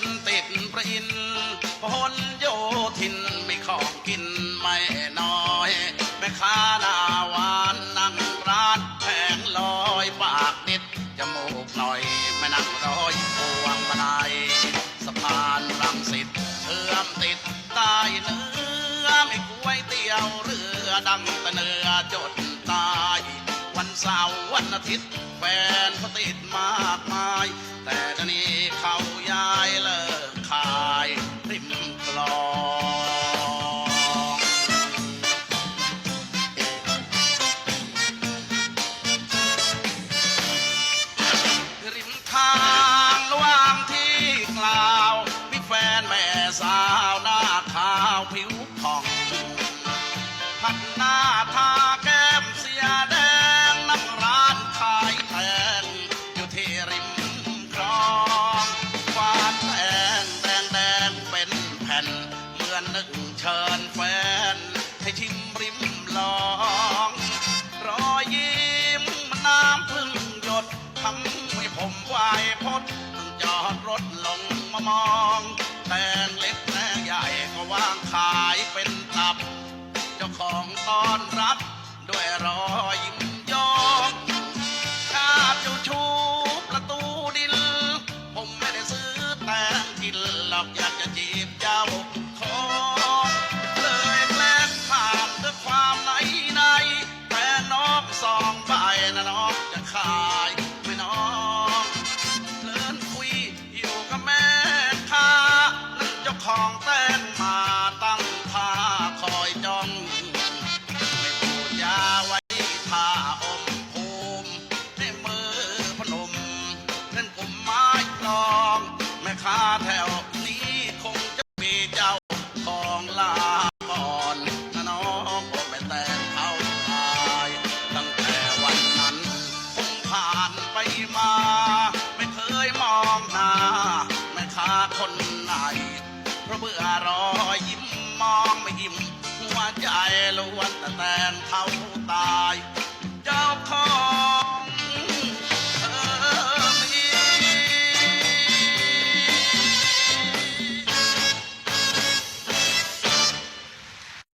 นติดประอินพลโยทินไมีของกินไม่น้อยแม่ค้าหน้าหวานนั่งร้านแผงลอยปากนิดจมูกหน่อยแม่นั่งร้อยพวงมาลัยสะพานรังสิตเชื่อมติดใต้เนื้อไม่กวยเตี๋ยวเรือดังต่เนื้อจดตายวันเสาร์วันอาทิตย์แฟนเขาติดมากมาย แต่ตอนนี้เขา จอดรถลงมามอง แตงเล็กแม่ใหญ่ก็วางขายเป็นตับ เจ้าของต้อนรับ ด้วยรอยยิ้มยองข้าเจ้าชูประตูดิน ผมไม่ได้ซื้อแตงกินหรอกอยาก ค้าแถวนี้คงจะมีเจ้าของลาก่อนนะน้องก็ไม่แต่งเข้าตายตั้งแต่วันนั้นคงผ่านไปมา ไม่เคยมองหน้าแม่ค้าคนไหน เพราะเบื่อรอยยิ้มมองไม่ยิ้มหัวใจล้วนแต่แตนเท่าย